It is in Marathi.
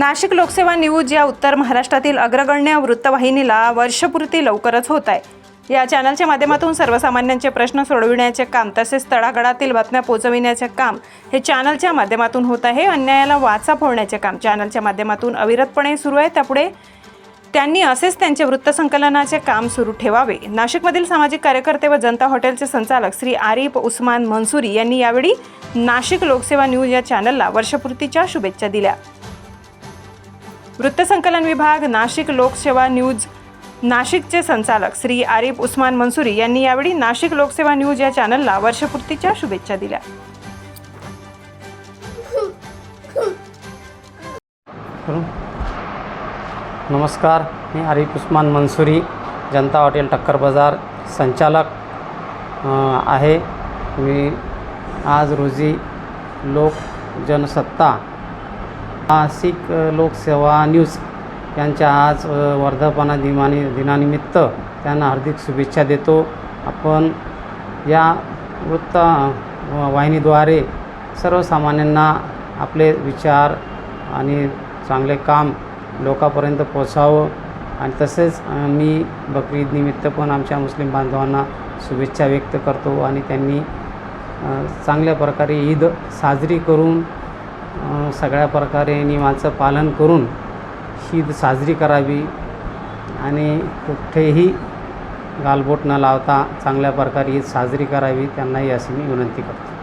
नाशिक लोकसेवा न्यूज या उत्तर महाराष्ट्रातील अग्रगण्य वृत्तवाहिनीला वर्षपूर्ती लवकरच होत आहे. या चॅनलच्या माध्यमातून सर्वसामान्यांचे प्रश्न सोडविण्याचे काम तसेच तळागळातील बातम्या पोचविण्याचे काम हे चॅनलच्या माध्यमातून होत आहे. अन्यायाला वाचा फोडण्याचे काम चॅनलच्या माध्यमातून अविरतपणे सुरू आहे. त्यापुढे त्यांनी असेच त्यांचे वृत्तसंकलनाचे काम सुरू ठेवावे. नाशिकमधील सामाजिक कार्यकर्ते व जनता हॉटेलचे संचालक श्री आरिफ उस्मान मनसुरी यांनी यावेळी नाशिक लोकसेवा न्यूज या चॅनलला वर्षपूर्तीच्या शुभेच्छा दिल्या. वृत्तसंकलन विभाग नाशिक लोकसेवा न्यूज नाशिकचे संचालक श्री आरिफ उस्मान मंसुरी यांनी यावेळी नाशिक लोकसेवा न्यूज या चॅनलला वर्षपूर्तीच्या शुभेच्छा दिल्या. नमस्कार मी आरिफ उस्मान मंसुरी जनता हॉटेल टक्कर बाजार संचालक आहे. मी आज रोजी लोक जनसत्ता नाशिक लोकसेवा न्यूज यांच्या आज वर्धापना दिनानि दिनानिमित्त त्यांना हार्दिक शुभेच्छा देतो. आपण या वृत्त वाहिनीद्वारे सर्वसामान्यांना आपले विचार आणि चांगले काम लोकांपर्यंत पोचावं आणि तसेच मी बकरीदनिमित्त पण आमच्या मुस्लिम बांधवांना शुभेच्छा व्यक्त करतो आणि त्यांनी चांगल्या प्रकारे ईद साजरी करून सगळ्या प्रकारे नियमाचं पालन करून ईद साजरी करावी आणि कुठेही गालबोट न लावता चांगल्या प्रकारे ईद साजरी करावी त्यांनाही अशी मी विनंती करतो.